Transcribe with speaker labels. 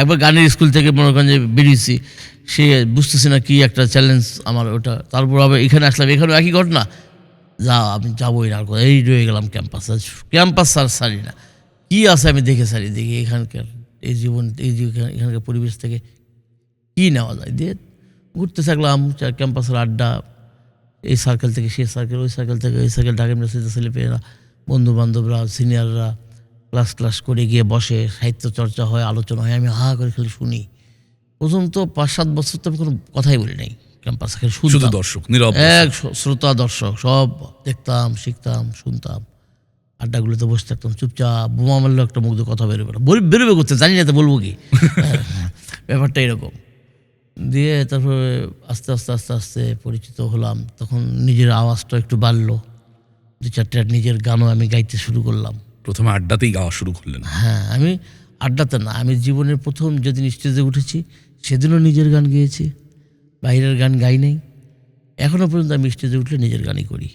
Speaker 1: একবার গানের স্কুল থেকে মনে করেন যে বেরিয়েছি, সে বুঝতেছি না কি একটা চ্যালেঞ্জ আমার ওটা। তারপর আবার এখানে আসলাম, এখানেও একই ঘটনা। যা, আমি যাবোই না। এই রয়ে গেলাম ক্যাম্পাসে ক্যাম্পাস স্যার সারি না। কী আছে আমি দেখে সারি দেখি এখানকার এই জীবন, এই এখানকার পরিবেশ থেকে কী নেওয়া যায়। দিয়ে ঘুরতে থাকলাম ক্যাম্পাসের আড্ডা। এই সার্কেল থেকে সেই সার্কেল ওই সার্কেল থেকে ওই সার্কেল ঢাকা ইউনিভার্সিটিতে ছেলেপেয়েরা বন্ধু বান্ধবরা সিনিয়ররা ক্লাস ক্লাস করে গিয়ে বসে সাহিত্য চর্চা হয় আলোচনা হয় আমি হা করে খালি শুনি। প্রথম তো পাঁচ সাত বছর তো আমি কোনো কথাই বলি নাই ক্যাম্পাসে খালি
Speaker 2: শুধু দর্শক
Speaker 1: এক শ্রোতা দর্শক সব দেখতাম শিখতাম শুনতাম। আড্ডাগুলোতে বসে থাকতাম চুপচাপ বোমা মারলেও একটা মুগ্ধ কথা বেরোবে না। বল- বেরোবে করতে জানি না তো বলব কি। ব্যাপারটা এরকম। দিয়ে তারপরে আস্তে আস্তে আস্তে আস্তে পরিচিত হলাম। তখন নিজের আওয়াজটা একটু বাড়লো। দু চারটে নিজের গানও আমি গাইতে শুরু করলাম।
Speaker 2: প্রথমে আড্ডাতেই গাওয়া শুরু করলেন।
Speaker 1: হ্যাঁ আমি আড্ডাতে না, আমি জীবনের প্রথম যেদিন স্টেজে উঠেছি, সেদিনও নিজের গান গেয়েছি। বাইরের গান গাই নাই। এখনও পর্যন্ত আমি স্টেজে উঠলে নিজের গানই করি।